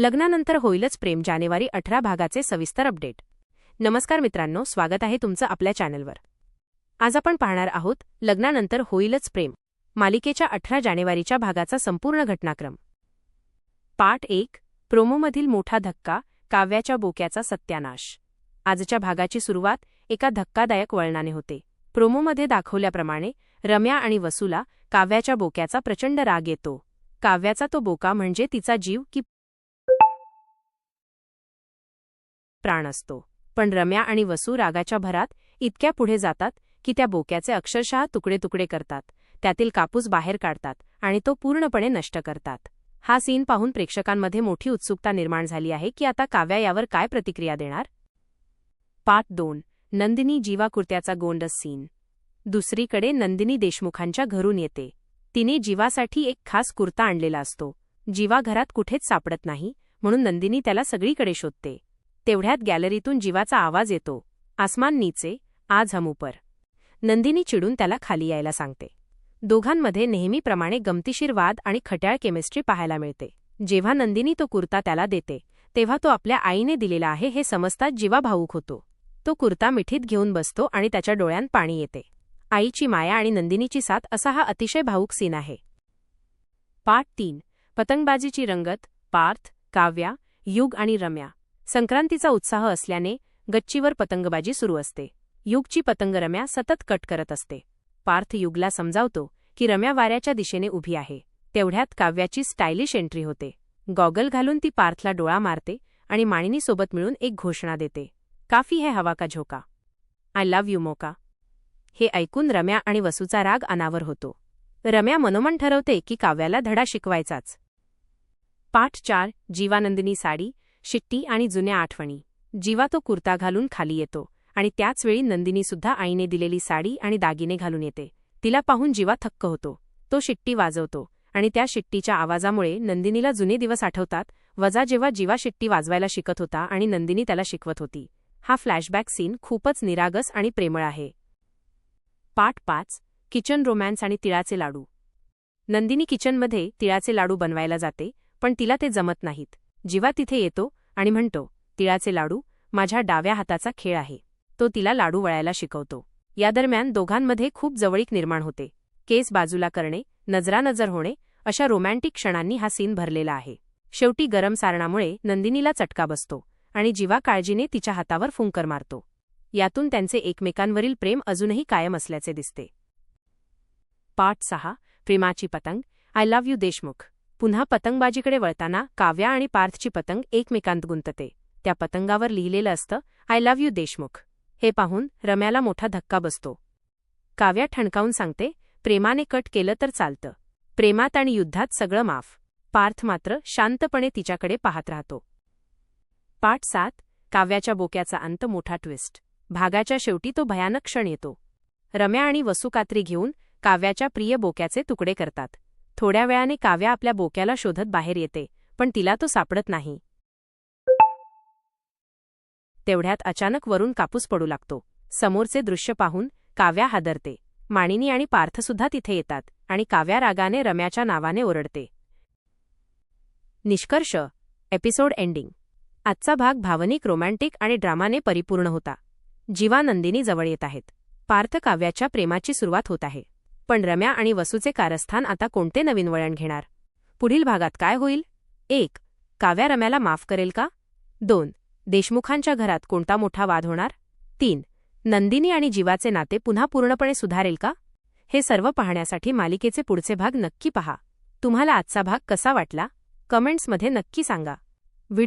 लग्नानंतर होईलच प्रेम जानेवारी अठरा भागाचे सविस्तर अपडेट. नमस्कार मित्रांनो स्वागत आहे तुमचं आपल्या चॅनलवर. आज आपण पाहणार आहोत लग्नानंतर होईलच प्रेम मालिकेच्या अठरा जानेवारीच्या भागाचा संपूर्ण घटनाक्रम. पाठ एक प्रोमोमधील मोठा धक्का काव्याच्या बोक्याचा सत्यानाश. आजच्या भागाची सुरुवात एका धक्कादायक वळणाने होते. प्रोमोमध्ये दाखवल्याप्रमाणे रम्या आणि वसूला काव्याच्या बोक्याचा प्रचंड राग येतो. काव्याचा तो बोका म्हणजे तिचा जीव की प्राण असतो. पण रम्या आणि वसू रागाच्या भरात इतक्या पुढे जातात की त्या बोक्याचे अक्षरशः तुकडे तुकडे करतात. त्यातील कापूस बाहेर काढतात आणि तो पूर्णपणे नष्ट करतात. हा सीन पाहून प्रेक्षकांमध्ये मोठी उत्सुकता निर्माण झाली आहे की आता काव्या यावर काय प्रतिक्रिया देणार? पाठ दोन. नंदिनी जीवा कुर्त्याचा गोंडस सीन. दुसरीकडे नंदिनी देशमुखांच्या घरून येते. तिने जीवासाठी एक खास कुर्ता आणलेला असतो. जीवा घरात कुठेच सापडत नाही म्हणून नंदिनी त्याला सगळीकडे शोधते. तेवढ्यात गॅलरीतून जीवाचा आवाज येतो. आसमान नीचे आज हम ऊपर नंदिनी चिडून त्याला खाली यायला सांगते. दोघांमध्ये नेहमीप्रमाणे गमतीशीर वाद आणि खट्याळ केमिस्ट्री पाहायला मिळते. जेव्हा नंदिनी तो कुर्ता त्याला देते तेव्हा तो आपल्या आईने दिलेला आहे हे समजताच जीवा भाऊक होतो. तो कुर्ता मिठीत घेऊन बसतो आणि त्याच्या डोळ्यांत पाणी येते. आईची माया आणि नंदिनीची साथ असा हा अतिशय भाऊक सीन आहे. पाठ तीन. पतंगबाजीची रंगत पार्थ काव्या युग आणि रम्या. संक्रांतीचा उत्साह असल्याने गच्चीवर पतंगबाजी सुरू असते. युगची पतंग रम्या सतत कट करत असते. पार्थ युगला समजावतो की रम्या वाऱ्याच्या दिशेने उभी आहे. तेवढ्यात काव्याची स्टायलिश एंट्री होते. गॉगल घालून ती पार्थला डोळा मारते आणि माणिनीसोबत मिळून एक घोषणा देते. काफी है हवा का झोका. आय लव्ह यू मोका. हे ऐकून रम्या आणि वसूचा राग अनावर होतो. रम्या मनोमन ठरवते की काव्याला धडा शिकवायचाच. पाठ चार जीवानंदिनी साडी शिट्टी आणि जुन्या आठवणी. जीवा तो कुर्ता घालून खाली येतो आणि त्याचवेळी नंदिनीसुद्धा आईने दिलेली साडी आणि दागिने घालून येते. तिला पाहून जीवा थक्क होतो. तो शिट्टी वाजवतो आणि त्या शिट्टीच्या आवाजामुळे नंदिनीला जुने दिवस आठवतात वजा जेव्हा जीवा शिट्टी वाजवायला शिकत होता आणि नंदिनी त्याला शिकवत होती. हा फ्लॅशबॅक सीन खूपच निरागस आणि प्रेमळ आहे. पाठ पाच किचन रोमॅन्स आणि तिळाचे लाडू. नंदिनी किचनमध्ये तिळाचे लाडू बनवायला जाते पण तिला ते जमत नाहीत. जीवा तिथे येतो आणि म्हणतो तिळाचे लाडू माझ्या डाव्या हाताचा खेळ आहे. तो तिला लाडू वळायला शिकवतो. या दरम्यान दोघांमध्ये खूप जवळीक निर्माण होते. केस बाजूला करणे नजरानजर होणे अशा रोमॅन्टिक क्षणांनी हा सीन भरलेला आहे. शेवटी गरम सारणामुळे नंदिनीला चटका बसतो आणि जीवा काळजीने तिच्या हातावर फुंकर मारतो. यातून त्यांचे एकमेकांवरील प्रेम अजूनही कायम असल्याचे दिसते. पाठ सहा प्रेमाची पतंग. I love you Deshmukh. पुन्हा पतंगबाजीकडे वळताना काव्या आणि पार्थची पतंग एकमेकांत गुंतते. त्या पतंगावर लिहिलेलं असतं आय लव्ह यू देशमुख. हे पाहून रम्याला मोठा धक्का बसतो. काव्या ठणकावून सांगते प्रेमाने कट केलं तर चालतं. प्रेमात आणि युद्धात सगळं माफ. पार्थ मात्र शांतपणे तिच्याकडे पाहत राहतो. पाठ सात काव्याच्या बोक्याचा अंत मोठा ट्विस्ट भागाच्या शेवटी तो भयानक क्षण येतो. रम्या आणि वसुकात्री घेऊन काव्याच्या प्रिय बोक्याचे तुकडे करतात. थोड्या वेळाने काव्या आपल्या बोक्याला शोधत बाहेर येते पण तिला तो सापडत नाही. तेवढ्यात अचानक वरून कापूस पडू लागतो. समोरचे दृश्य पाहून काव्या हादरते. माणिनी आणि पार्थसुद्धा तिथे येतात आणि काव्या रागाने रम्याच्या नावाने ओरडते. निष्कर्ष. Episode ending. आजचा भाग भावनिक रोमॅन्टिक आणि ड्रामाने परिपूर्ण होता. जीवा नंदिनी जवळ येत आहेत. पार्थ काव्याच्या प्रेमाची सुरुवात होत आहे. पण रम्या आणि वसूचे कारस्थान आता कोणते नवीन वळण घेणार? पुढील भागात काय होईल? एक काव्या रम्याला माफ करेल का? दोन देशमुखांच्या घरात कोणता मोठा वाद होणार? तीन नंदिनी आणि जीवाचे नाते पुन्हा पूर्णपणे सुधारेल का? हे सर्व पाहण्यासाठी मालिकेचे पुढचे भाग नक्की पहा. तुम्हाला आजचा भाग कसा वाटला? कमेंट्समध्ये नक्की सांगा. व्हिडिओ